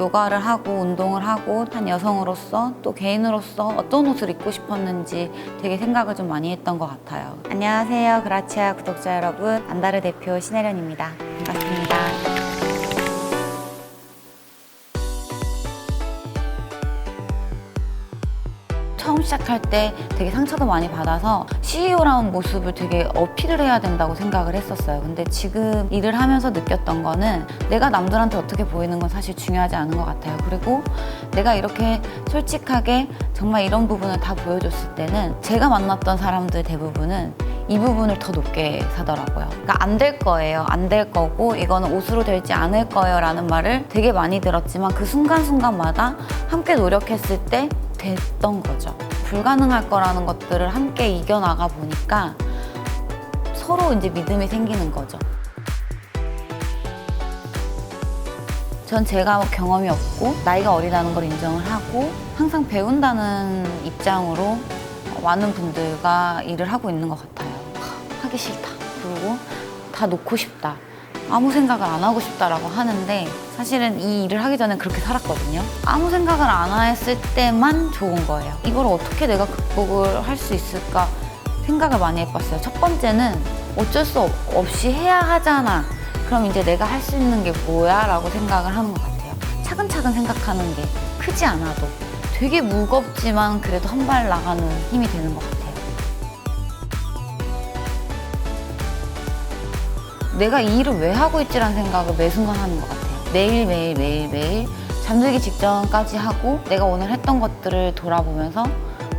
요가를 하고 운동을 하고 한 여성으로서 또 개인으로서 어떤 옷을 입고 싶었는지 되게 생각을 좀 많이 했던 것 같아요. 안녕하세요. 그라치아 구독자 여러분. 안다르 대표 신혜련입니다. 반갑습니다. 처음 시작할 때 되게 상처도 많이 받아서 CEO라는 모습을 되게 어필을 해야 된다고 생각을 했었어요. 근데 지금 일을 하면서 느꼈던 거는 내가 남들한테 어떻게 보이는 건 사실 중요하지 않은 것 같아요. 그리고 내가 이렇게 솔직하게 정말 이런 부분을 다 보여줬을 때는 제가 만났던 사람들 대부분은 이 부분을 더 높게 사더라고요. 그러니까 안 될 거예요. 안 될 거고 이거는 옷으로 될지 않을 거예요. 라는 말을 되게 많이 들었지만 그 순간순간마다 함께 노력했을 때 됐던 거죠. 불가능할 거라는 것들을 함께 이겨나가 보니까 서로 이제 믿음이 생기는 거죠. 전 제가 뭐 경험이 없고 나이가 어리다는 걸 인정을 하고 항상 배운다는 입장으로 많은 분들과 일을 하고 있는 것 같아요. 하, 하기 싫다. 그리고 다 놓고 싶다. 아무 생각을 안 하고 싶다라고 하는데 사실은 이 일을 하기 전에 그렇게 살았거든요. 아무 생각을 안 했을 때만 좋은 거예요. 이걸 어떻게 내가 극복을 할 수 있을까 생각을 많이 해봤어요. 첫 번째는 어쩔 수 없- 없이 해야 하잖아. 그럼 이제 내가 할 수 있는 게 뭐야? 라고 생각을 하는 것 같아요. 차근차근 생각하는 게 크지 않아도 되게 무겁지만 그래도 한 발 나가는 힘이 되는 것 같아요. 내가 이 일을 왜 하고 있지라는 생각을 매 순간 하는 것 같아요. 매일 매일 매일 매일 잠들기 직전까지 하고 내가 오늘 했던 것들을 돌아보면서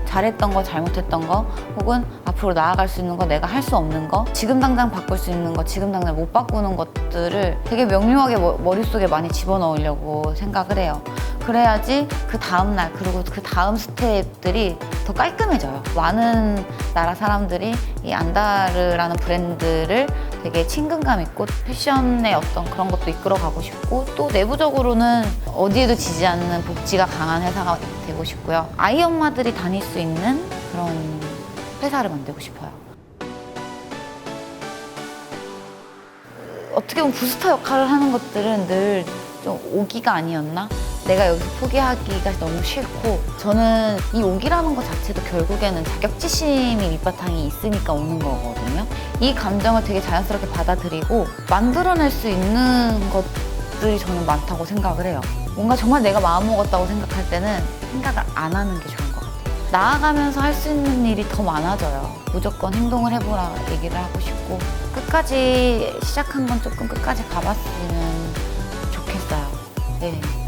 잘했던 거, 잘못했던 거, 혹은 앞으로 나아갈 수 있는 거, 내가 할 수 없는 거, 지금 당장 바꿀 수 있는 거, 지금 당장 못 바꾸는 것들을 되게 명료하게 머- 머릿속에 많이 집어넣으려고 생각을 해요. 그래야지 그 다음 날 그리고 그 다음 스텝들이 더 깔끔해져요. 많은 나라 사람들이 이 안다르라는 브랜드를 되게 친근감 있고 패션의 어떤 그런 것도 이끌어가고 싶고 또 내부적으로는 어디에도 지지 않는 복지가 강한 회사가 되고 싶고요. 아이 엄마들이 다닐 수 있는 그런 회사를 만들고 싶어요. 어떻게 보면 부스터 역할을 하는 것들은 늘 좀 오기가 아니었나? 내가 여기서 포기하기가 너무 싫고 저는 이 오기라는 것 자체도 결국에는 자격지심이 밑바탕이 있으니까 오는 거거든요. 이 감정을 되게 자연스럽게 받아들이고 만들어낼 수 있는 것들이 저는 많다고 생각을 해요. 뭔가 정말 내가 마음먹었다고 생각할 때는 생각을 안 하는 게 좋은 것 같아요. 나아가면서 할 수 있는 일이 더 많아져요. 무조건 행동을 해보라 얘기를 하고 싶고 끝까지 시작한 건 조금 끝까지 가봤으면 좋겠어요. 네.